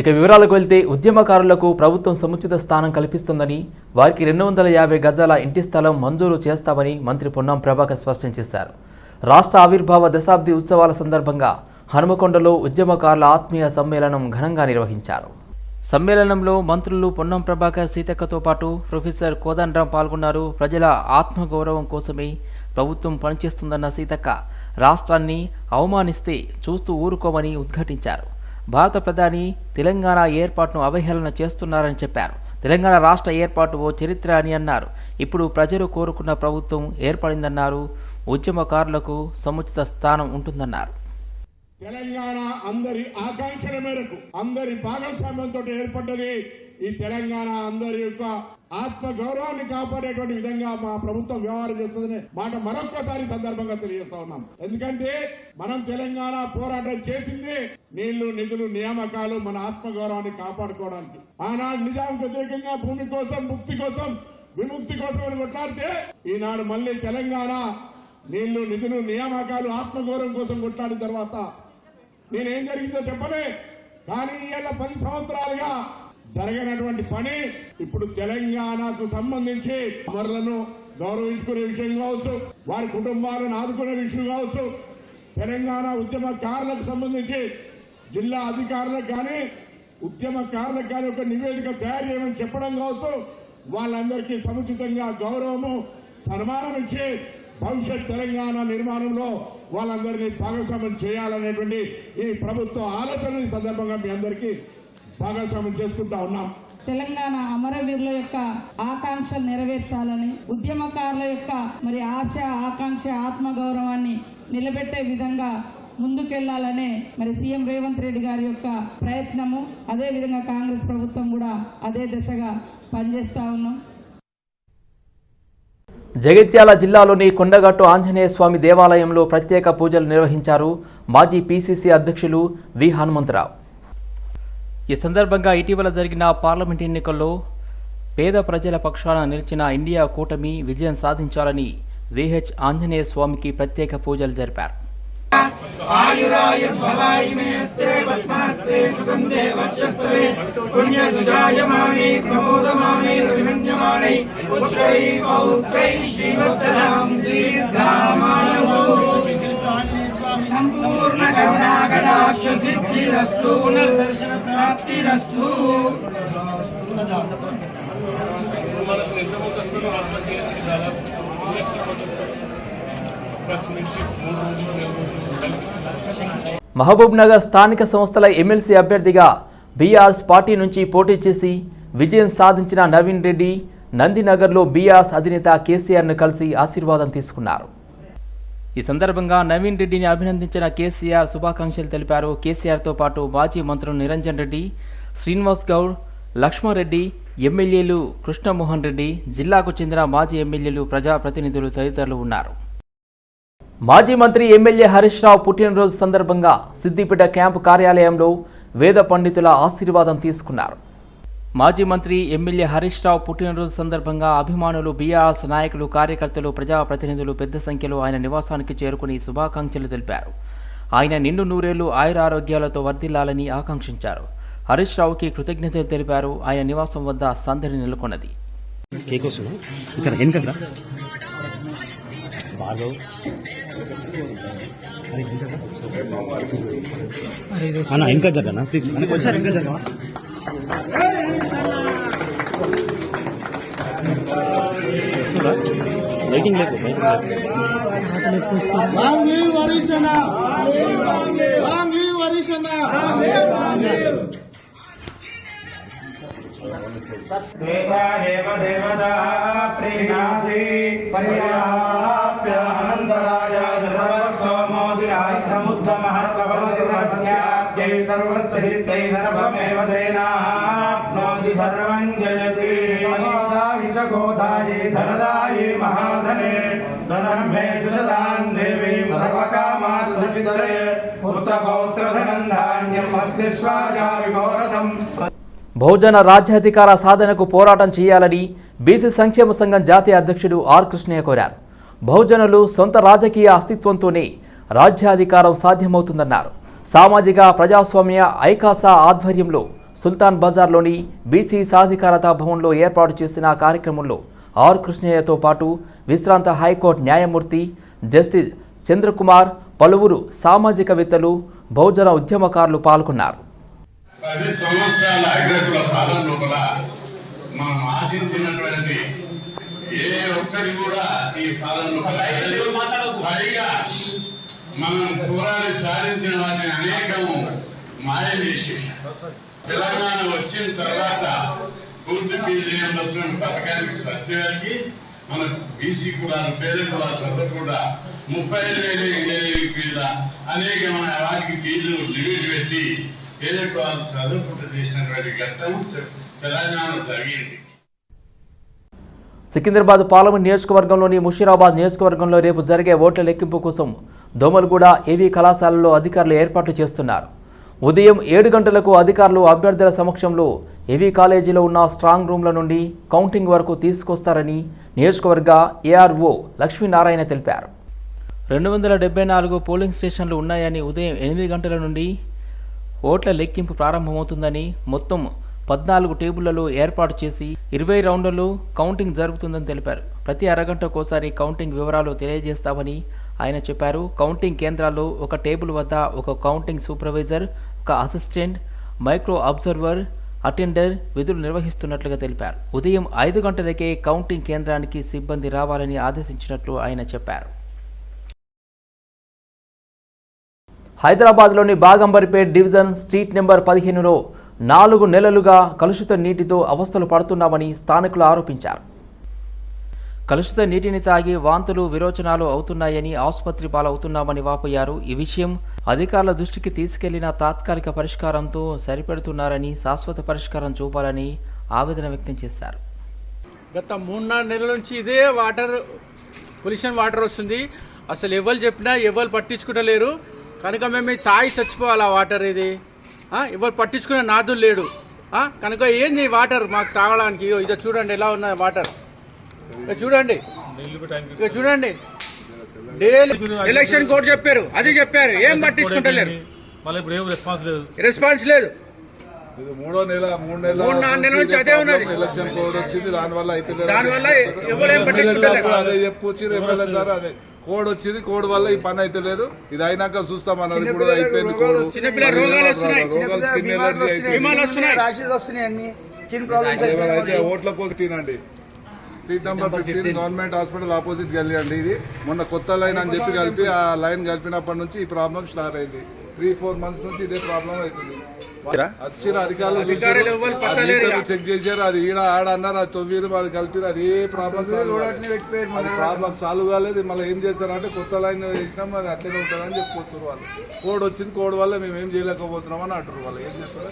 ఇక వివరాలకు వెళ్తే ఉద్యమకారులకు ప్రభుత్వం సముచిత స్థానం కల్పిస్తుందని వారికి రెండు వందల యాభై గజాల ఇంటి స్థలం మంజూరు చేస్తామని మంత్రి పొన్నం ప్రభాకర్ స్పష్టం చేశారు. రాష్ట్ర ఆవిర్భావ దశాబ్ది ఉత్సవాల సందర్భంగా హనుమకొండలో ఉద్యమకారుల ఆత్మీయ సమ్మేళనం ఘనంగా నిర్వహించారు. సమ్మేళనంలో మంత్రులు పొన్నం ప్రభాకర్ సీతక్కతో పాటు ప్రొఫెసర్ కోదండరాం పాల్గొన్నారు. ప్రజల ఆత్మగౌరవం కోసమే ప్రభుత్వం పనిచేస్తుందన్న సీతక్క రాష్ట్రాన్ని అవమానిస్తే చూస్తూ ఊరుకోమని ఉద్ఘాటించారు. భారత ప్రధాని తెలంగాణ ఏర్పాటును అవహేళన చేస్తున్నారని చెప్పారు. తెలంగాణ రాష్ట్ర ఏర్పాటు ఓ చరిత్ర అని అన్నారు. ఇప్పుడు ప్రజలు కోరుకున్న ప్రభుత్వం ఏర్పడిందన్నారు. ఉద్యమకారులకు సముచిత స్థానం ఉంటుందన్నారు. తెలంగాణ అందరి ఆకాంక్షల మేరకు అందరి భాగస్వామ్యంతో ఏర్పడ్డది ఈ తెలంగాణ అందరి యొక్క ఆత్మ గౌరవాన్ని కాపాడేటువంటి విధంగా మా ప్రభుత్వం వ్యవహారం చేస్తుందనే మాట మరొక్కసారి సందర్భంగా తెలియజేస్తా ఉన్నాం. ఎందుకంటే మనం తెలంగాణ పోరాటం చేసింది నీళ్ళు నిధులు నియామకాలు మన ఆత్మ గౌరవాన్ని కాపాడుకోవడానికి. ఆనాడు నిజాం వ్యతిరేకంగా భూమి కోసం ముక్తి కోసం విముక్తి కోసం కొట్లాడితే ఈనాడు మళ్ళీ తెలంగాణ నీళ్ళు నిధులు నియామకాలు ఆత్మగౌరవం కోసం కొట్లాడిన తర్వాత నేనేం జరిగిందో చెప్పలే. కానీ ఇవాళ పది సంవత్సరాలుగా జరగనటువంటి పని ఇప్పుడు తెలంగాణకు సంబంధించి అమరులను గౌరవించుకునే విషయం కావచ్చు వారి కుటుంబాలను ఆదుకునే విషయం కావచ్చు తెలంగాణ ఉద్యమకారులకు సంబంధించి జిల్లా అధికారులకు కానీ ఉద్యమకారులకు కానీ ఒక నివేదిక తయారు చేయమని చెప్పడం కావచ్చు వాళ్ళందరికీ సముచితంగా గౌరవము సన్మానం ఇచ్చి భవిష్యత్ తెలంగాణ నిర్మాణంలో వాళ్ళందరినీ భాగస్వామ్యం చేయాలనేటువంటి ఈ ప్రభుత్వ ఆలోచన సందర్భంగా మీ అందరికీ భాగస్వామ్యం చేసుకుంటా ఉన్నాం. తెలంగాణ అమరవీరుల యొక్క ఆకాంక్షలు నెరవేర్చాలని ఉద్యమకారుల యొక్క మరి ఆశ ఆకాంక్ష ఆత్మగౌరవాన్ని నిలబెట్టే విధంగా ముందుకెళ్ళాలనే మరి సీఎం రేవంత్ రెడ్డి గారి యొక్క ప్రయత్నము. అదే విధంగా కాంగ్రెస్ ప్రభుత్వం కూడా అదే దిశగా పనిచేస్తా ఉన్నాం. జగిత్యాల జిల్లాలోని కొండగట్టు ఆంజనేయ స్వామి దేవాలయంలో ప్రత్యేక పూజలు నిర్వహించారు మాజీ పీసీసీ అధ్యక్షులు వి హనుమంతరావు. ఈ సందర్భంగా ఇటీవల జరిగిన పార్లమెంట్ ఎన్నికల్లో పేద ప్రజల పక్షాన నిలిచిన ఇండియా కూటమి విజయం సాధించాలని విహెచ్ ఆంజనేయ స్వామికి ప్రత్యేక పూజలు జరిపారు. సంపూర్ణ సిద్ధిరస్తు పునర్దర్శన ప్రాప్తిరస్తు. మహబూబ్ నగర్ స్థానిక సంస్థల ఎమ్మెల్సీ అభ్యర్థిగా బీఆర్ఎస్ పార్టీ నుంచి పోటీ చేసి విజయం సాధించిన నవీన్ రెడ్డి నందినగర్లో బీఆర్ఎస్ అధినేత కేసీఆర్ను కలిసి ఆశీర్వాదం తీసుకున్నారు. ఈ సందర్భంగా నవీన్ రెడ్డిని అభినందించిన కేసీఆర్ శుభాకాంక్షలు తెలిపారు. కేసీఆర్తో పాటు మాజీ మంత్రులు నిరంజన్ రెడ్డి శ్రీనివాస్ గౌడ్ లక్ష్మారెడ్డి ఎమ్మెల్యేలు కృష్ణమోహన్ రెడ్డి జిల్లాకు చెందిన మాజీ ఎమ్మెల్యేలు ప్రజాప్రతినిధులు తదితరులు ఉన్నారు. మాజీ మంత్రి ఎమ్మెల్యే హరీష్ రావు పుట్టినరోజు సందర్భంగా సిద్దిపేట క్యాంపు కార్యాలయంలో వేద పండితుల ఆశీర్వాదం తీసుకున్నారు. మాజీ మంత్రి ఎమ్మెల్యే హరీష్ రావు పుట్టినరోజు సందర్భంగా అభిమానులు బీఆర్ఎస్ నాయకులు కార్యకర్తలు ప్రజాప్రతినిధులు పెద్ద సంఖ్యలో ఆయన నివాసానికి చేరుకుని శుభాకాంక్షలు తెలిపారు. ఆయన నిండు నూరేళ్ళు ఆయురారోగ్యాలతో వర్ధిల్లాలని ఆకాంక్షించారు. హరీష్ రావుకి కృతజ్ఞతలు తెలిపారు. ఆయన నివాసం వద్ద సందడి నెలకొన్నది. ఇంకా జరగనా ప్లీజ్. లైటింగ్ లేదు దేవ దేవదా ప్రియాది పర్యా धनदायि महाधने धनं मे दुषदान् देवी सर्वकामार्थसिद्धे पुत्रपौत्रधनं धान्यम् अस्य स्वाया विभोरथम् బహుజన రాజ్యాధికార సాధనకు పోరాటం చేయాలని బీసీ సంక్షేమ సంఘం జాతీయ అధ్యక్షుడు ఆర్ కృష్ణయ్య కోరారు బహుజనులు సొంత రాజకీయ అస్తిత్వంతోనే రాజ్యాధికారం సాధ్యమవుతుందన్నారు సామాజిక ప్రజాస్వామ్య ఐకాసా ఆధ్వర్యంలో సుల్తాన్ బజార్లోని బీసీ సాధికారత భవన్లో ఏర్పాటు చేసిన కార్యక్రమంలో ఆర్ కృష్ణయ్యతో పాటు విశ్రాంత హైకోర్టు న్యాయమూర్తి జస్టిస్ చంద్రకుమార్ పలువురు సామాజికవేత్తలు బహుజన ఉద్యమకారులు పాల్గొన్నారు. పది సంవత్సరాల అగ్రకుల పాలన లోపల మనం ఆశించినటువంటి ఏ ఒక్కరి కూడా ఈ పాలన పైగా మనం పోరాడి సాధించిన వాటిని అనేకము మాయ చేసి తెలంగాణ వచ్చిన తర్వాత పూర్తి ఫీజు రియంబర్స్మెంట్ పథకానికి సత్యానికి మన బీసీ కులాలు పేద కులాలు చదవకుండా ముప్పై ఐదు వేలు ఇంజనీరింగ్ ఫీజుల అనేకమైన వాటికి ఫీజు లిమిట్ పెట్టి పేద కులాలు చదవకుండా చేసినటువంటి ఘట్టం తె- తెలంగాణలో జరిగింది. సికింద్రాబాద్ పార్లమెంట్ నియోజకవర్గంలోని ముషీరాబాద్ నియోజకవర్గంలో రేపు జరిగే ఓట్ల లెక్కింపు కోసం దోమలగూడ ఏవీ కళాశాలలో అధికారులు ఏర్పాట్లు చేస్తున్నారు. ఉదయం ఏడు గంటలకు అధికారులు అభ్యర్థుల సమక్షంలో ఏవీ కాలేజీలో ఉన్న స్ట్రాంగ్ రూమ్ల నుండి కౌంటింగ్ వరకు తీసుకొస్తారని నియోజకవర్గ ఏఆర్ఓ లక్ష్మీనారాయణ తెలిపారు. రెండు వందల డెబ్బై నాలుగు పోలింగ్ స్టేషన్లు ఉన్నాయని ఉదయం ఎనిమిది గంటల నుండి ఓట్ల లెక్కింపు ప్రారంభమవుతుందని మొత్తం పద్నాలుగు టేబుళ్ళలో ఏర్పాటు చేసి ఇరవై రౌండ్లలో కౌంటింగ్ జరుగుతుందని తెలిపారు. ప్రతి అరగంటకోసారి కౌంటింగ్ వివరాలు తెలియజేస్తామని ఆయన చెప్పారు. కౌంటింగ్ కేంద్రాల్లో ఒక టేబుల్ వద్ద ఒక కౌంటింగ్ సూపర్వైజర్ ఒక అసిస్టెంట్ మైక్రో అబ్జర్వర్ అటెండర్ విధులు నిర్వహిస్తున్నట్లుగా తెలిపారు. ఉదయం ఐదు గంటలకే కౌంటింగ్ కేంద్రానికి సిబ్బంది రావాలని ఆదేశించినట్లు ఆయన చెప్పారు. హైదరాబాద్లోని బాగంబరిపేట్ డివిజన్ స్ట్రీట్ నెంబర్ పదిహేనులో నాలుగు నెలలుగా కలుషిత నీటితో అవస్థలు పడుతున్నామని స్థానికులు ఆరోపించారు. కలుషిత నీటిని తాగి వాంతులు విరోచనాలు అవుతున్నాయని ఆసుపత్రి పాలవుతున్నామని వాపోయారు. ఈ విషయం అధికారుల దృష్టికి తీసుకెళ్ళిన తాత్కాలిక పరిష్కారంతో సరిపెడుతున్నారని శాశ్వత పరిష్కారం చూపాలని ఆవేదన వ్యక్తం చేశారు. గత మూడున్నర నెలల నుంచి ఇదే వాటర్ పొల్యూషన్ వాటర్ వస్తుంది. అసలు ఎవరు చెప్పినా ఎవరు పట్టించుకుంటలేరు. కనుక మేము తాగి చచ్చిపోవాలి ఆ వాటర్ ఇది? ఎవరు పట్టించుకునే నాదులు లేడు. కనుక ఏంది వాటర్ మాకు తాగడానికి? ఇది చూడండి ఎలా ఉన్నాయి వాటర్. ఇక చూడండి. ఇక చూడండి. ఎలక్షన్ కోడ్ చెప్పారు అది చెప్పారు. ఏం పట్టించుకుంటలేరు. మళ్ళీ ఇప్పుడు ఏం రెస్పాన్స్ లేదు. రెస్పాన్స్ లేదు. ఇది మూడో నెల మూడు నెలల మూడు నాలుగు నెలల నుంచి అదే ఉన్నది. ఎలక్షన్ కోడ్ వచ్చింది దాని వల్ల అయితే లేదు. దానివల్ల ఎవరేం అదే చెప్పొచ్చు ఎమ్మెల్యే సార్ అదే. కోడ్ వచ్చింది కోడ్ వల్ల ఈ పని అయితే లేదు. ఇది అయినాక చూస్తాం అన్నారు ఇప్పుడు అయిపోయింది కోడ్ చిన్నపిల్లల రోగాలు స్కిన్ ఎలర్జీ అయితే విమానాలు వస్తున్నాయి. వస్తున్నాయి అన్ని. స్కిన్ ప్రాబ్లమ్స్ ఏమైనా అయితే ఓట్ల కోసం అండి street number fifteen government hospital opposite గల్లీ అండి ఇది. మొన్న కొత్త లైన్ అని చెప్పి కలిపి ఆ లైన్ కలిపినప్పటి నుంచి ఈ ప్రాబ్లం స్టార్ట్ అయింది. త్రీ ఫోర్ మంత్స్ నుంచి ఇదే ప్రాబ్లం అవుతుంది. వచ్చిన అధికారులు చెక్ చేశారు. అది ఈడ ఆడ అన్నారు అది తొవ్వీరు అది కలిపిరు. అది ఏ ప్రాబ్లం ప్రాబ్లం సాల్వ్ కాలేదు. మళ్ళీ ఏం చేశారంటే కొత్త లైన్ వేసినాం అది అట్లనే ఉంటుందని చెప్పుకొస్తారు వాళ్ళు. కోడ్ వచ్చింది కోడ్ వల్ల మేము ఏం చేయలేకపోతున్నాం అని అంటారు వాళ్ళు. ఏం చేస్తారు?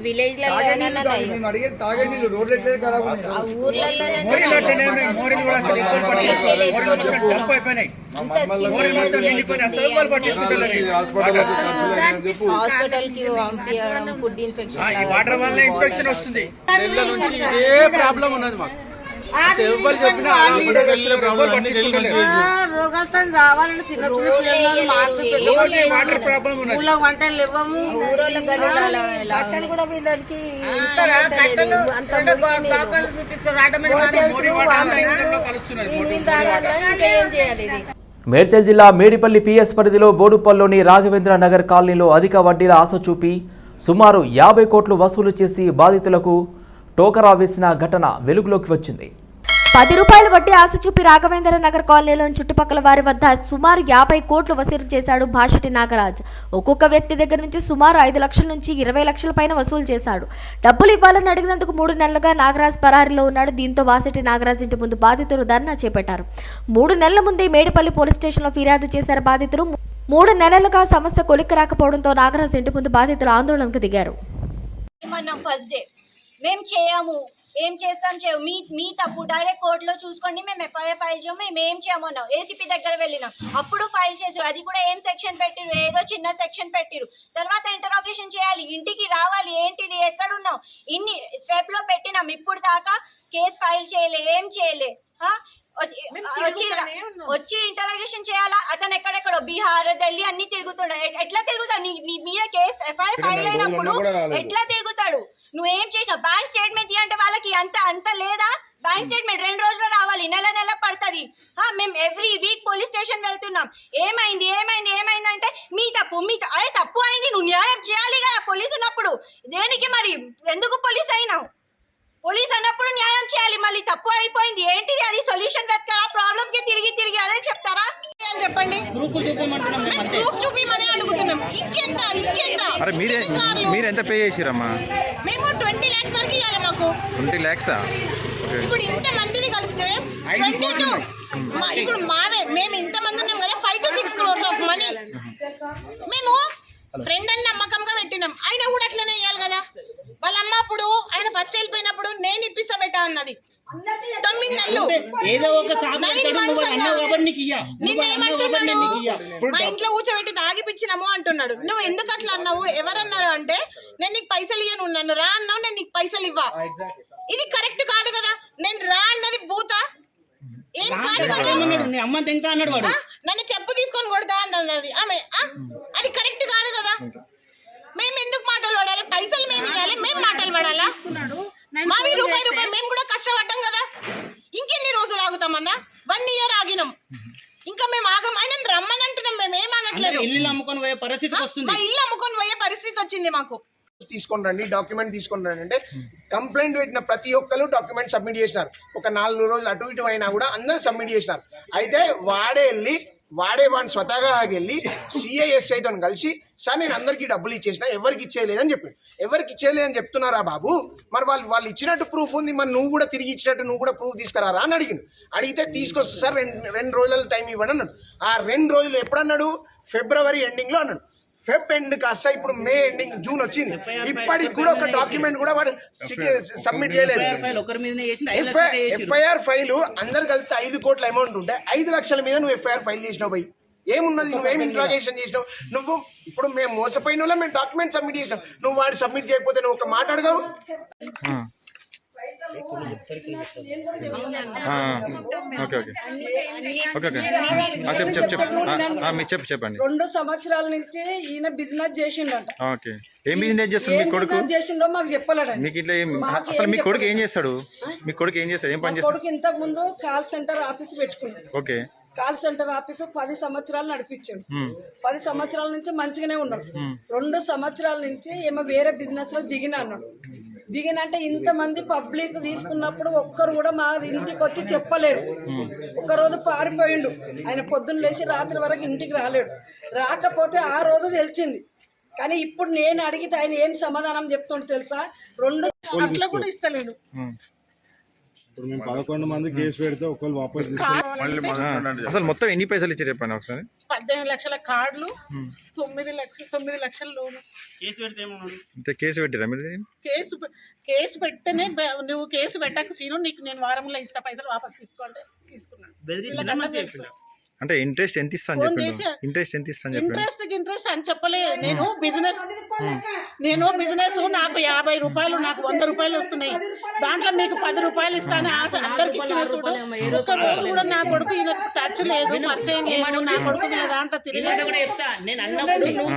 విలేజ్ మేము తాగే నీళ్ళు రోడ్లు ఎట్లే ఖరాబ్ పట్టించుకుంటలేరు. హాస్పిటల్ అని చెప్పు హాస్పిటల్కి పంపించడం ఫుడ్ ఇన్ఫెక్షన్ వాటర్ వల్ల ఇన్ఫెక్షన్ వస్తుంది. నుంచి ఇదే ప్రాబ్లం ఉన్నది మాకు. చెప్పినా. రోగాలతో చిన్న చిన్న పిల్లలు వాటర్ ప్రాబ్లం ఊళ్ళో వంటలు ఇవ్వము బట్టలు కూడా వీళ్ళకి చూపిస్తారు. మేడ్చల్ జిల్లా మేడిపల్లి పిఎస్ పరిధిలో బోడుపల్లిలోని రాఘవేంద్ర నగర్ కాలనీలో అధిక వడ్డీల ఆశ చూపి సుమారు యాభై కోట్లు వసూలు చేసి బాధితులకు టోకరా వేసిన ఘటన వెలుగులోకి వచ్చింది. పది రూపాయలు వడ్డీ ఆశ చూపి రాఘవేంద్ర నగర్ కాలనీలోని చుట్టుపక్కల వారి వద్ద సుమారు యాభై కోట్లు వసూలు చేశాడు భాషటి నాగరాజ్. ఒక్కొక్క వ్యక్తి దగ్గర నుంచి సుమారు ఐదు లక్షల నుంచి ఇరవై లక్షల పైన వసూలు చేశాడు. డబ్బులు ఇవ్వాలని అడిగినందుకు మూడు నెలలుగా నాగరాజ్ పరారీలో ఉన్నాడు. దీంతో వాసటి నాగరాజ్ ఇంటి ముందు బాధితులు ధర్నా చేపట్టారు. మూడు నెలల ముందే మేడిపల్లి పోలీస్ స్టేషన్లో ఫిర్యాదు చేశారు బాధితులు మూడు నెలలుగా సమస్య కొలిక్కి రాకపోవడంతో నాగరాజ్ ఇంటి ముందు బాధితులు ఆందోళనకు దిగారు. First day. మేము చేయము. ఏం చేస్తాం చేయము మీ మీ తప్పు. డైరెక్ట్ కోర్టులో చూసుకోండి. మేము ఎఫ్ఐఆర్ ఫైల్ చేయము. మేము ఏం చేయమన్నాం ఏసీపీ దగ్గర వెళ్ళినాం. అప్పుడు ఫైల్ చేసారు అది కూడా ఏం సెక్షన్ పెట్టిరు ఏదో చిన్న సెక్షన్ పెట్టిరు తర్వాత ఇంటరాగేషన్ చేయాలి. ఇంటికి రావాలి. ఏంటిది? ఎక్కడున్నావు? ఇన్ని స్వెప్లో పెట్టినాం. ఇప్పుడు దాకా కేసు ఫైల్ చేయలే. ఏం చేయలే? ఆ? వచ్చి- వచ్చి ఇంటరాగేషన్ చేయాలా? అతను ఎక్కడెక్కడో? బీహార్ ఢిల్లీ అన్ని తిరుగుతున్నాడు ఎట్లా తిరుగుతాడు నీ నీ మీద కేసు ఎఫ్ఐఆర్ ఫైల్ అయినప్పుడు ఎట్లా తిరుగుతాడు నువ్వేం చేసినావు? బ్యాంక్ స్టేట్మెంట్ అంటే వాళ్ళకి అంత అంత లేదా? బ్యాంక్ స్టేట్మెంట్ రెండు రోజులు రావాలి నెల నెల పడుతుంది. మేము ఎవ్రీ వీక్ పోలీస్ స్టేషన్ వెళ్తున్నాం. ఏమైంది ఏమైంది ఏమైంది అంటే మీ తప్పు మీ త- అరే తప్పు అయింది నువ్వు న్యాయం చేయాలి కదా పోలీస్ ఉన్నప్పుడు. దేనికి మరి? ఎందుకు పోలీస్ అయినావు? పోలీస్ అన్నప్పుడు న్యాయం చేయాలి మళ్ళీ తప్పు అయిపోయింది. ఏంటిది అది? సొల్యూషన్ వెతకరా ప్రాబ్లంకి తిరిగి తిరిగి అదే చెప్తారా? చెప్పండి? ప్రూఫ్ చూపిమని అడుగుతున్నాం. ఇంకెంత ఇంకెంత? అరే మీరే ఎంత పే చేసిరమ్మా? మేము ట్వంటీ లాక్స్ వరకు ఇవ్వాలి మాకు. ట్వంటీ ల్యాక్సా? ఇప్పుడు ఇంత మందిని కలిపితే 22 మా- ఇప్పుడు మావే మేము ఇంత మంది ఉన్నాం కదా five to six crores of money మేము ఫ్రెండ్ అని నమ్మకంగా పెట్టినాం. ఆయన కూడా అట్లనే ఇవ్వాలి కదా. వాళ్ళ అమ్మ అప్పుడు ఆయన ఫస్ట్ వెళ్ళిపోయినప్పుడు నేను ఇప్పిస్తా బెట్టా అన్నది. తొమ్మిది నెలలు ఏదో ఒక సాగు Nine పెడతాడు, months నువ్వు అన్నావు అన్నావు. కాబట్టి నీకు ఇయ్య. నువ్వు నిన్ను అన్నావు కాబట్టి ఏమంటున్నాడు? నేను నీకు ఇయ్య. మా ఇంట్లో కూర్చోబెట్టి తాగిపించినాము అంటున్నాడు. నువ్వు ఎందుకు అట్లా అన్నావు? ఎవరన్నారు అంటే నేను నీకు పైసలు ఇయ్యను నన్ను రా అన్నావు నేను నీకు పైసలు ఇవ్వా. ఇది కరెక్ట్ కాదు కదా? నేను రా అన్నది భూత. ఏం కాదు కదా? అమ్మ తెంకా అన్నాడు వాడు? నన్ను చెప్పు తీసుకొని కొడతా అన్నది. ఆమె? అది కరెక్ట్ కాదు కదా? మేము ఎందుకు మాటలు పడాలి? పైసలు మేము ఇవ్వాలి మేము మాటలు పడాలా? మావి రూపాయి రూపాయి మేము కూడా కష్టపడ్డాం కదా. ఇంకెన్ని రోజులు ఆగుతామన్నా వన్ ఇయర్ ఆగినాం. ఇంకా మేము ఆగం. ఆయన రమ్మని అంటున్నాం మేము ఏమనట్లేదు. ఇల్లు అమ్ముకొని పోయే పరిస్థితికి వస్తుంది. మా ఇల్లు అమ్ముకొని పోయే పరిస్థితి వచ్చింది మాకు. తీసుకొని రండి డాక్యుమెంట్ తీసుకొని రండి. అంటే కంప్లైంట్ పెట్టిన ప్రతి ఒక్కరు డాక్యుమెంట్ సబ్మిట్ చేసినారు. ఒక నాలుగు రోజులు అటు ఇటు అయినా కూడా అందరూ సబ్మిట్ చేసినారు. అయితే వాడే వెళ్ళి వాడే వాడిని స్వతహాగా వెళ్ళి సిఐఎస్ఐతో కలిసి సార్ నేను అందరికీ డబ్బులు ఇచ్చేసిన ఎవరికి ఇచ్చేయలేదని చెప్పాడు. ఎవరికి ఇచ్చేయలేదని చెప్తున్నారా బాబు? మరి వాళ్ళు వాళ్ళు ఇచ్చినట్టు ప్రూఫ్ ఉంది మరి నువ్వు కూడా తిరిగి ఇచ్చినట్టు నువ్వు కూడా ప్రూఫ్ తీసుకురారా? అని అడిగిండు. అడిగితే తీసుకొస్తా సార్ రెండు రెండు రోజుల టైం ఇవ్వండి అన్నాడు. ఆ రెండు రోజులు ఎప్పుడన్నాడు? ఫిబ్రవరి ఎండింగ్లో అన్నాడు. ఫెబ్ ఎండ్ కాస్త ఇప్పుడు మే ఎండింగ్ జూన్ వచ్చింది. ఇప్పటికి కూడా ఒక డాక్యుమెంట్ కూడా వాడు సబ్మిట్ చేయలేదు. ఎఫ్ఐఆర్ ఫైల్ అందరు కలిపితే ఐదు కోట్ల అమౌంట్ ఉంటే ఐదు లక్షల మీద నువ్వు ఎఫ్ఐఆర్ ఫైల్ చేసినావు పోయి ఏమున్నది? నువ్వేం ఇంట్రాగేషన్ చేసినావు? నువ్వు ఇప్పుడు మేము మోసపోయిన వాళ్ళం మేము డాక్యుమెంట్ సబ్మిట్ చేసినాం. నువ్వు వాడు సబ్మిట్ చేయకపోతే నువ్వు ఒక మాట అడగవు? Okay okay. Okay okay. ఆ, చెప్పు మీరు చెప్పు. చెప్పండి. రెండు సంవత్సరాల నుంచి ఈయన బిజినెస్ చేసిండట. ఓకే. ఏం బిజినెస్ చేస్తాడు మీ కొడుకు? చేసిండో మాకు చెప్పలేడండి మీకు ఇట్లా ఏం అసలు మీ కొడుకు ఏం చేస్తాడు? మీ కొడుకు ఏం చేస్తాడు? ఏం పని చేస్తాడు? కొడుకు ఇంతకు ముందు కాల్ సెంటర్ ఆఫీస్ పెట్టుకున్నాడు. ఓకే. కాల్ సెంటర్ ఆఫీసు పది సంవత్సరాలు నడిపించాడు. పది సంవత్సరాల నుంచి మంచిగానే ఉన్నాడు. రెండు సంవత్సరాల నుంచి ఏమో వేరే బిజినెస్లో దిగిన అన్నాడు. దిగినంటే ఇంతమంది పబ్లిక్ తీసుకున్నప్పుడు ఒక్కరు కూడా మా ఇంటికి వచ్చి చెప్పలేరు. ఒక రోజు పారిపోయిండు. ఆయన పొద్దున్న లేచి రాత్రి వరకు ఇంటికి రాలేడు. రాకపోతే ఆ రోజు తెలిసింది. కానీ ఇప్పుడు నేను అడిగితే ఆయన ఏం సమాధానం చెప్తుండే తెలుసా? రెండు అట్లా కూడా ఇస్తలేడు. ఇప్పుడు మేము పదకొండు మంది కేసు పెడితే ఒకళ్ళు వాపస్ అసలు మొత్తం ఎన్ని పైసలు ఇచ్చారు చెప్పండి ఒకసారి? పద్దెనిమిది లక్షల కార్డులు తొమ్మిది లక్షలు తొమ్మిది లక్షల లోను. కేసు పెడితే ఇంత కేసు పెట్టారా మీరు కేసు కేసు పెడితేనే నువ్వు కేసు పెట్టక సీను నీకు నేను వారంలో ఇస్తా పైసలు వాపస్ తీసుకోండి తీసుకున్నాను. అంటే ఇంట్రెస్ట్ ఎంత ఇస్తా అని చేసి- ఇంట్రెస్ట్ ఎంత ఇస్తా అని ఇంట్రెస్ట్ ఇంట్రెస్ట్ అని చెప్పలే నేను బిజినెస్ నేను బిజినెస్ నాకు యాభై రూపాయలు నాకు వంద రూపాయలు వస్తున్నాయి. దాంట్లో మీకు పది రూపాయలు ఇస్తాను ఆశ అందరికి ఇచ్చిన చూడు ఒక్క రోజు కూడా నా కొడుకు ఈయన టచ్ లేదు పరిచయం లేదు నా కొడుకు నా దాంట్లో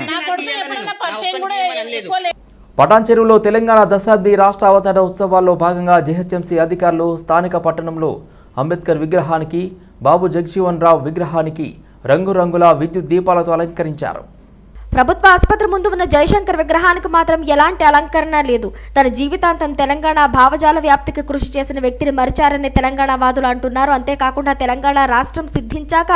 నా కొడుకు ఎప్పుడైనా పరిచయం కూడా ఎక్కువ లేదు పటాన్ చెరువులో తెలంగాణ దశాబ్ది రాష్ట్ర అవతరణ ఉత్సవాల్లో భాగంగా జీహెచ్ఎంసీ అధికారులు స్థానిక పట్టణంలో అంబేద్కర్ విగ్రహానికి బాబు జగజీవన్ రావు విగ్రహానికి రంగురంగుల విద్యుత్ దీపాలతో అలంకరించారు. ప్రభుత్వ ఆసుపత్రి ముందు ఉన్న జయశంకర్ విగ్రహానికి మాత్రం ఎలాంటి అలంకరణ లేదు. తన జీవితాంతం తెలంగాణ భావజాల వ్యాప్తికి కృషి చేసిన వ్యక్తిని మరిచారని తెలంగాణ వాదులు అంటున్నారు. అంతేకాకుండా తెలంగాణ రాష్ట్రం సిద్ధించాక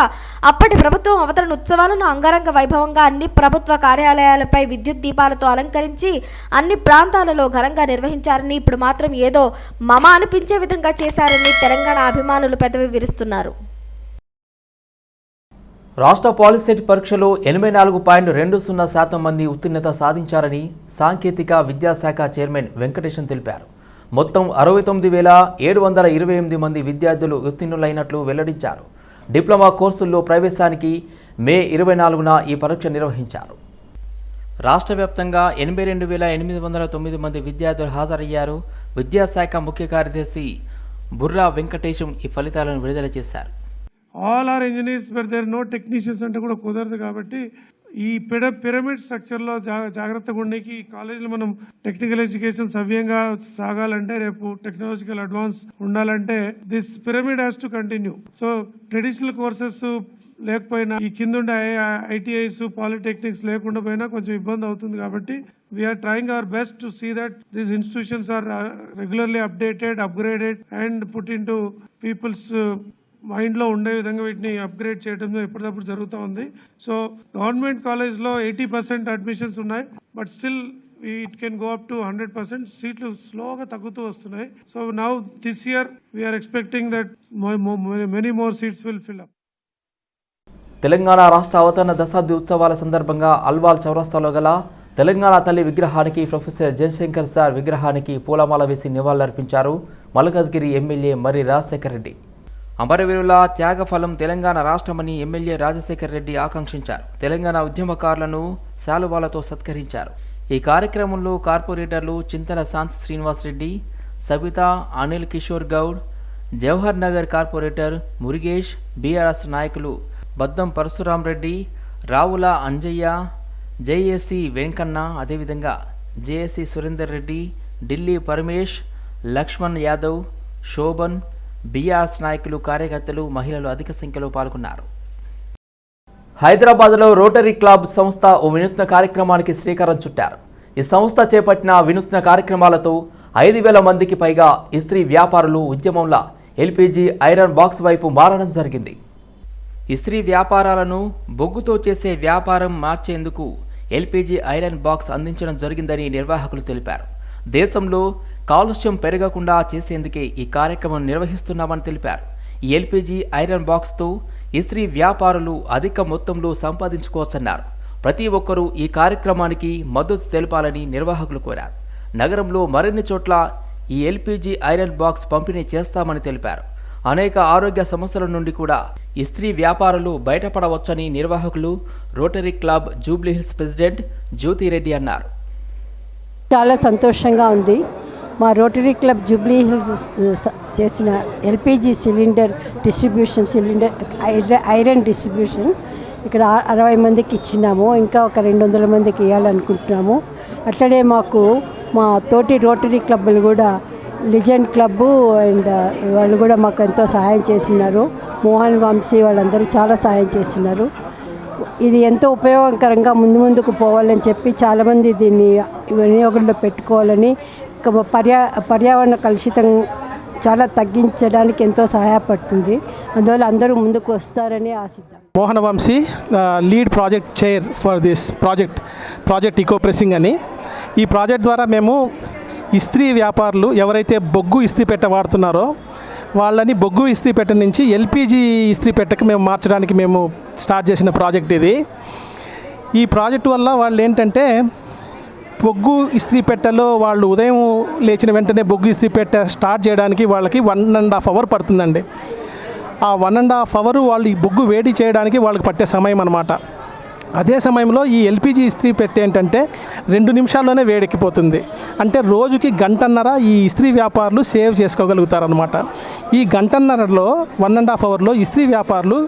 అప్పటి ప్రభుత్వం అవతరణ ఉత్సవాలను అంగరంగ వైభవంగా అన్ని ప్రభుత్వ కార్యాలయాలపై విద్యుత్ దీపాలతో అలంకరించి అన్ని ప్రాంతాలలో ఘనంగా నిర్వహించారని ఇప్పుడు మాత్రం ఏదో మమ అనిపించే విధంగా చేశారని తెలంగాణ అభిమానులు పెదవి విరుస్తున్నారు. రాష్ట్ర పాలిసెట్ పరీక్షలో ఎనభై నాలుగు పాయింట్ రెండు సున్నా శాతం మంది ఉత్తీర్ణత సాధించారని సాంకేతిక విద్యాశాఖ చైర్మన్ వెంకటేశన్ తెలిపారు. మొత్తం అరవై తొమ్మిది వేల ఏడు వందల ఇరవై ఎనిమిది మంది విద్యార్థులు ఉత్తీర్ణులైనట్లు వెల్లడించారు. డిప్లొమా కోర్సుల్లో ప్రవేశానికి మే ఇరవై నాలుగున ఈ పరీక్ష నిర్వహించారు. రాష్ట్ర వ్యాప్తంగా ఎనభై రెండు వేల ఎనిమిది వందల తొమ్మిది మంది విద్యార్థులు హాజరయ్యారు. విద్యాశాఖ ముఖ్య కార్యదర్శి బుర్రా వెంకటేశం ఈ ఫలితాలను విడుదల చేశారు. All are engineers but there no technicians అంటే కూడా కుదరదు కాబట్టి ఈ పిడ పిరమిడ్ స్ట్రక్చర్లో జా జాగ్రత్తగా ఉండేకి ఈ కాలేజీలో మనం టెక్నికల్ ఎడ్యుకేషన్ సవ్యంగా సాగాలంటే రేపు టెక్నాలజికల్ అడ్వాన్స్ ఉండాలంటే this pyramid has to continue so traditional courses లేకపోయినా ఈ కింద ఉండే ఐటీఐస్ పాలిటెక్నిక్స్ లేకుండా పోయినా కొంచెం ఇబ్బంది అవుతుంది కాబట్టి we are trying our best to see that these institutions are regularly updated upgraded and put in to people's మైండ్లో ఉండే విధంగా వీటిని అప్గ్రేడ్ చేయడం ఎప్పటికప్పుడు జరుగుతూ ఉంది. సో గవర్నమెంట్ కాలేజ్లో ఎయిటీ పర్సెంట్ అడ్మిషన్స్ ఉన్నాయి. But still it can go up to hundred percent. సీట్లు స్లోగా తగ్గుతూ వస్తున్నాయి. So now this year we are expecting that many more seats will fill up. Telangana రాష్ట్ర అవతరణ దశాబ్ది ఉత్సవాల సందర్భంగా అల్వాల్ చౌరస్తాలో గల తెలంగాణ తల్లి విగ్రహానికి ప్రొఫెసర్ జయశంకర్ సార్ విగ్రహానికి పూలమాల వేసి నివాళులర్పించారు మల్కాజ్గిరి ఎమ్మెల్యే మర్రి రాజశేఖర్ రెడ్డి. అమరవీరుల త్యాగఫలం తెలంగాణ రాష్ట్రమని ఎమ్మెల్యే రాజశేఖర్ రెడ్డి ఆకాంక్షించారు. తెలంగాణ ఉద్యమకారులను శాలువాలతో సత్కరించారు. ఈ కార్యక్రమంలో కార్పొరేటర్లు చింతల శాంతి శ్రీనివాస్ రెడ్డి సబిత అనిల్ కిషోర్ గౌడ్ జవహర్ నగర్ కార్పొరేటర్ మురుగేష్ బీఆర్ఎస్ నాయకులు బద్దం పరశురాం రెడ్డి రావుల అంజయ్య జేఏసీ వెంకన్న అదేవిధంగా జేఏసీ సురేందర్ రెడ్డి ఢిల్లీ పరమేష్ లక్ష్మణ్ యాదవ్ శోభన్ బీఆర్ఎస్ నాయకులు కార్యకర్తలు మహిళలు అధిక సంఖ్యలో పాల్గొన్నారు. హైదరాబాద్లో రోటరీ క్లబ్ సంస్థ ఓ వినూత్న కార్యక్రమానికి శ్రీకారం చుట్టారు. ఈ సంస్థ చేపట్టిన వినూత్న కార్యక్రమాలతో ఐదు వేల మందికి పైగా ఇస్త్రీ వ్యాపారులు ఉద్యమంలా ఎల్పిజి ఐరన్ బాక్స్ వైపు మారడం జరిగింది. ఇస్త్రీ వ్యాపారాలను బొగ్గుతో చేసే వ్యాపారం మార్చేందుకు ఎల్పిజి ఐరన్ బాక్స్ అందించడం జరిగిందని నిర్వాహకులు తెలిపారు. దేశంలో కాలుష్యం పెరగకుండా చేసేందుకే ఈ కార్యక్రమం నిర్వహిస్తున్నామని తెలిపారు. ఎల్పిజి ఎల్పీజీ ఐరన్ బాక్స్తో ఇస్త్రీ వ్యాపారులు అధిక మొత్తంలో సంపాదించుకోవచ్చన్నారు. ప్రతి ఒక్కరూ ఈ కార్యక్రమానికి మద్దతు తెలపాలని నిర్వాహకులు కోరారు. నగరంలో మరిన్ని చోట్ల ఈ ఎల్పీజీ ఐరన్ బాక్స్ పంపిణీ చేస్తామని తెలిపారు. అనేక ఆరోగ్య సమస్యల నుండి కూడా ఇస్త్రీ వ్యాపారులు బయటపడవచ్చని నిర్వాహకులు rotary club Jubilee Hills president Jyothi Reddy అన్నారు. చాలా సంతోషంగా ఉంది. మా రోటరీ క్లబ్ జూబ్లీ హిల్స్ చేసిన ఎల్పిజి సిలిండర్ డిస్ట్రిబ్యూషన్ సిలిండర్ ఐర- ఐరన్ డిస్ట్రిబ్యూషన్. ఇక్కడ అరవై మందికి ఇచ్చినాము ఇంకా ఒక రెండు వందల మందికి ఇవ్వాలనుకుంటున్నాము అట్లనే మాకు మా తోటి రోటరీ క్లబ్లు కూడా లిజెండ్ క్లబ్బు అండ్ వాళ్ళు కూడా మాకు ఎంతో సహాయం చేస్తున్నారు. మోహన్ వంశీ వాళ్ళందరూ చాలా సహాయం చేస్తున్నారు. ఇది ఎంతో ఉపయోగకరంగా ముందు ముందుకు పోవాలని చెప్పి చాలామంది దీన్ని వినియోగంలో పెట్టుకోవాలని పర్యా పర్యావరణ కలుషితం చాలా తగ్గించడానికి ఎంతో సహాయపడుతుంది. అందువల్ల అందరూ ముందుకు వస్తారని ఆశిద్దాం. Mohana Vamsi lead project chair for this project project eco pressing అని. ఈ ప్రాజెక్ట్ ద్వారా మేము ఇస్త్రీ వ్యాపారులు ఎవరైతే బొగ్గు ఇస్త్రీ పెట్ట వాడుతున్నారో వాళ్ళని బొగ్గు ఇస్త్రీ పెట్ట నుంచి ఎల్పిజి ఇస్త్రీ పెట్టకు మేము మార్చడానికి మేము స్టార్ట్ చేసిన ప్రాజెక్ట్ ఇది. ఈ ప్రాజెక్ట్ వల్ల వాళ్ళు ఏంటంటే బొగ్గు ఇస్త్రీ పెట్టెలో వాళ్ళు ఉదయం లేచిన వెంటనే బొగ్గు ఇస్త్రీ పెట్టె స్టార్ట్ చేయడానికి వాళ్ళకి వన్ అండ్ హాఫ్ అవర్ పడుతుందండి. ఆ వన్ అండ్ హాఫ్ అవర్ వాళ్ళు ఈ బొగ్గు వేడి చేయడానికి వాళ్ళకి పట్టే సమయం అనమాట అదే సమయంలో ఈ ఎల్పిజి ఇస్త్రీ పెట్టే ఏంటంటే రెండు నిమిషాల్లోనే వేడెక్కిపోతుంది. అంటే రోజుకి గంటన్నర ఈ ఇస్త్రీ వ్యాపారులు సేవ్ చేసుకోగలుగుతారనమాట ఈ గంటన్నరలో వన్ అండ్ హాఫ్ అవర్లో ఇస్త్రీ వ్యాపారులు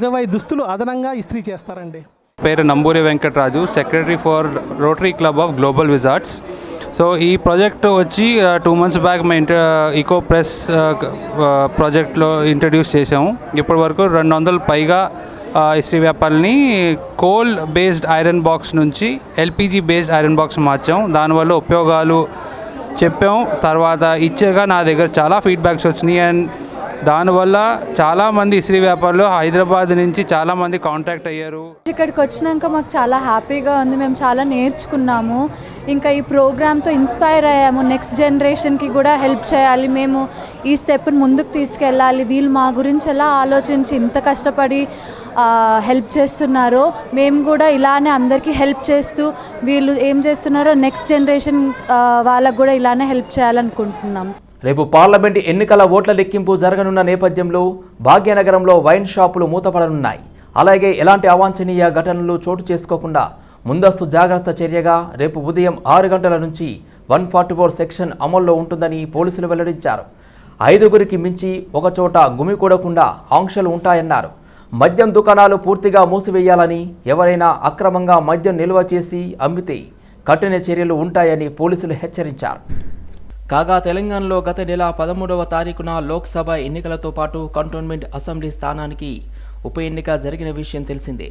ఇరవై దుస్తులు అదనంగా ఇస్త్రీ చేస్తారండి. పేరు Namburi Venkataraju secretary for rotary club of global wizards so ఈ ప్రాజెక్ట్ వచ్చి టూ మంత్స్ బ్యాక్ మేము ఇంట ఈకో ప్రెస్ ప్రాజెక్ట్లో ఇంట్రడ్యూస్ చేసాము ఇప్పటి వరకు రెండు వందల పైగా ఇస్త్రీ వ్యాపారాలని కోల్ బేస్డ్ ఐరన్ బాక్స్ నుంచి ఎల్పిజి బేస్డ్ ఐరన్ బాక్స్ మార్చాం. దానివల్ల ఉపయోగాలు చెప్పాం. తర్వాత ఇచ్చేగా నా దగ్గర చాలా ఫీడ్బ్యాక్స్ వచ్చినాయి. అండ్ దానివల్ల చాలామంది ఇస్త్రీ వ్యాపారులు హైదరాబాద్ నుంచి చాలామంది కాంటాక్ట్ అయ్యారు. ఇక్కడికి వచ్చినాక మాకు చాలా హ్యాపీగా ఉంది. మేము చాలా నేర్చుకున్నాము. ఇంకా ఈ ప్రోగ్రామ్తో ఇన్స్పైర్ అయ్యాము. నెక్స్ట్ జనరేషన్కి కూడా హెల్ప్ చేయాలి. మేము ఈ స్టెప్ని ముందుకు తీసుకెళ్ళాలి. వీళ్ళు మా గురించి ఎలా ఆలోచించి ఇంత కష్టపడి హెల్ప్ చేస్తున్నారో మేము కూడా ఇలానే అందరికీ హెల్ప్ చేస్తూ వీళ్ళు ఏం చేస్తున్నారో నెక్స్ట్ జనరేషన్ వాళ్ళకు కూడా ఇలానే హెల్ప్ చేయాలనుకుంటున్నాం. రేపు పార్లమెంటు ఎన్నికల ఓట్ల లెక్కింపు జరగనున్న నేపథ్యంలో భాగ్యనగరంలో వైన్ షాపులు మూతపడనున్నాయి. అలాగే ఎలాంటి అవాంఛనీయ ఘటనలు చోటు చేసుకోకుండా ముందస్తు జాగ్రత్త చర్యగా రేపు ఉదయం ఆరు గంటల నుంచి వన్ ఫార్టీ ఫోర్ సెక్షన్ అమల్లో ఉంటుందని పోలీసులు వెల్లడించారు. ఐదుగురికి మించి ఒకచోట గుమికూడకుండా ఆంక్షలు ఉంటాయన్నారు. మద్యం దుకాణాలు పూర్తిగా మూసివేయాలని ఎవరైనా అక్రమంగా మద్యం నిల్వ చేసి అమ్మితే కఠిన చర్యలు ఉంటాయని పోలీసులు హెచ్చరించారు. కాగా తెలంగాణలో గత నెల పదమూడవ తారీఖున లోక్సభ ఎన్నికలతో పాటు కంటోన్మెంట్ అసెంబ్లీ స్థానానికి ఉప ఎన్నిక జరిగిన విషయం తెలిసిందే.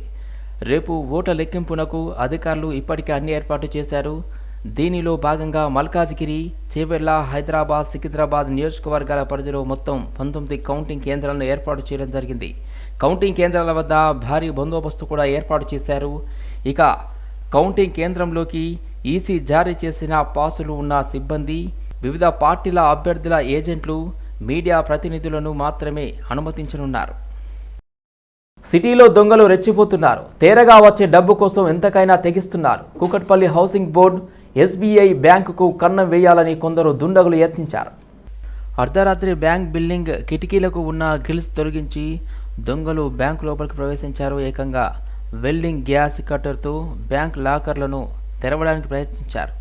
రేపు ఓట లెక్కింపునకు అధికారులు ఇప్పటికే అన్ని ఏర్పాటు చేశారు. దీనిలో భాగంగా మల్కాజ్గిరి చేవెళ్ళ హైదరాబాద్ సికింద్రాబాద్ నియోజకవర్గాల పరిధిలో మొత్తం పంతొమ్మిది కౌంటింగ్ కేంద్రాలను ఏర్పాటు చేయడం జరిగింది. కౌంటింగ్ కేంద్రాల వద్ద భారీ బందోబస్తు కూడా ఏర్పాటు చేశారు. ఇక కౌంటింగ్ కేంద్రంలోకి ఈసీ జారీ చేసిన పాసులు ఉన్న సిబ్బంది వివిధ పార్టీల అభ్యర్థుల ఏజెంట్లు మీడియా ప్రతినిధులను మాత్రమే అనుమతించనున్నారు. సిటీలో దొంగలు రెచ్చిపోతున్నారు. తేరగా వచ్చే డబ్బు కోసం ఎంతకైనా తెగిస్తున్నారు. కూకట్పల్లి హౌసింగ్ బోర్డు ఎస్బీఐ బ్యాంకుకు కన్నం వేయాలని కొందరు దుండగులు యత్నించారు. అర్ధరాత్రి బ్యాంక్ బిల్డింగ్ కిటికీలకు ఉన్న గ్రిల్స్ తొలగించి దొంగలు బ్యాంక్ లోపలికి ప్రవేశించారు. ఏకంగా వెల్డింగ్ గ్యాస్ కట్టర్తో బ్యాంక్ లాకర్లను తెరవడానికి ప్రయత్నించారు.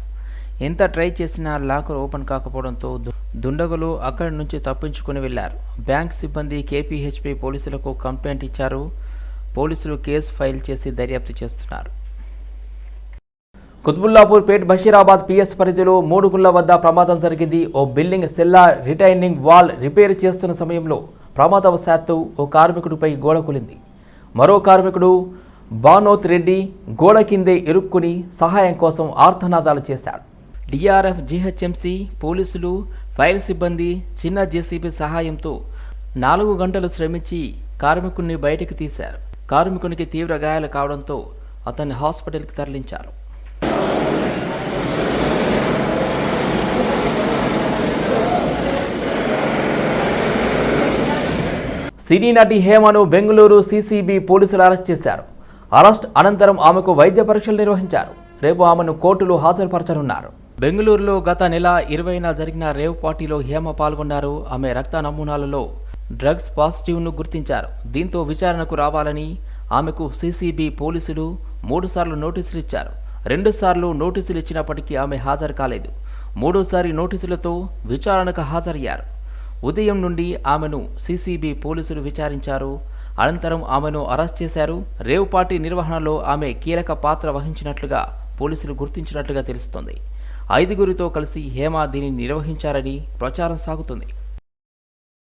ఎంత ట్రై చేసినా లాకర్ ఓపెన్ కాకపోవడంతో దు- దుండగులు అక్కడి నుంచి తప్పించుకుని వెళ్ళారు బ్యాంక్ సిబ్బంది కేపీహెచ్పి పోలీసులకు కంప్లైంట్ ఇచ్చారు. పోలీసులు కేసు ఫైల్ చేసి దర్యాప్తు చేస్తున్నారు. కుత్బుల్లాపూర్ పేట్ బషీరాబాద్ పిఎస్ పరిధిలో మూడు గుళ్ళ వద్ద ప్రమాదం జరిగింది. ఓ building cellar retaining wall repair చేస్తున్న సమయంలో ప్రమాదవశాత్తు ఓ కార్మికుడిపై గోడ కూలింది. మరో కార్మికుడు బానోత్ రెడ్డి గోడ కిందే ఇరుక్కుని సహాయం కోసం ఆర్తనాదాలు చేశాడు. డిఆర్ఎఫ్ జీహెచ్ఎంసీ పోలీసులు ఫైర్ సిబ్బంది చిన్న జేసీబీ సహాయంతో నాలుగు గంటలు శ్రమించి కార్మికుడిని బయటకు తీశారు. కార్మికునికి తీవ్ర గాయాలు కావడంతో అతన్ని హాస్పిటల్కి తరలించారు. సినీ నటి హేమను బెంగళూరు సీసీబీ పోలీసులు అరెస్ట్ చేశారు. అరెస్ట్ అనంతరం ఆమెకు వైద్య పరీక్షలు నిర్వహించారు. రేపు ఆమెను కోర్టులో హాజరుపరచనున్నారు. బెంగళూరులో గత నెల ఇరవైన జరిగిన రేవ్ పార్టీలో హేమ పాల్గొన్నారు. ఆమె రక్త నమూనాలలో డ్రగ్స్ పాజిటివ్ను గుర్తించారు. దీంతో విచారణకు రావాలని ఆమెకు సీసీబీ పోలీసులు మూడుసార్లు నోటీసులు ఇచ్చారు. రెండుసార్లు నోటీసులు ఇచ్చినప్పటికీ ఆమె హాజరు కాలేదు. మూడోసారి నోటీసులతో విచారణకు హాజరయ్యారు. ఉదయం నుండి ఆమెను సీసీబీ పోలీసులు విచారించారు. అనంతరం ఆమెను అరెస్ట్ చేశారు. రేవ్ పార్టీ నిర్వహణలో ఆమె కీలక పాత్ర వహించినట్లుగా పోలీసులు గుర్తించినట్లుగా తెలుస్తోంది. ఐదుగురితో కలిసి హేమ దీనిని నిర్వహించారని ప్రచారం సాగుతుంది.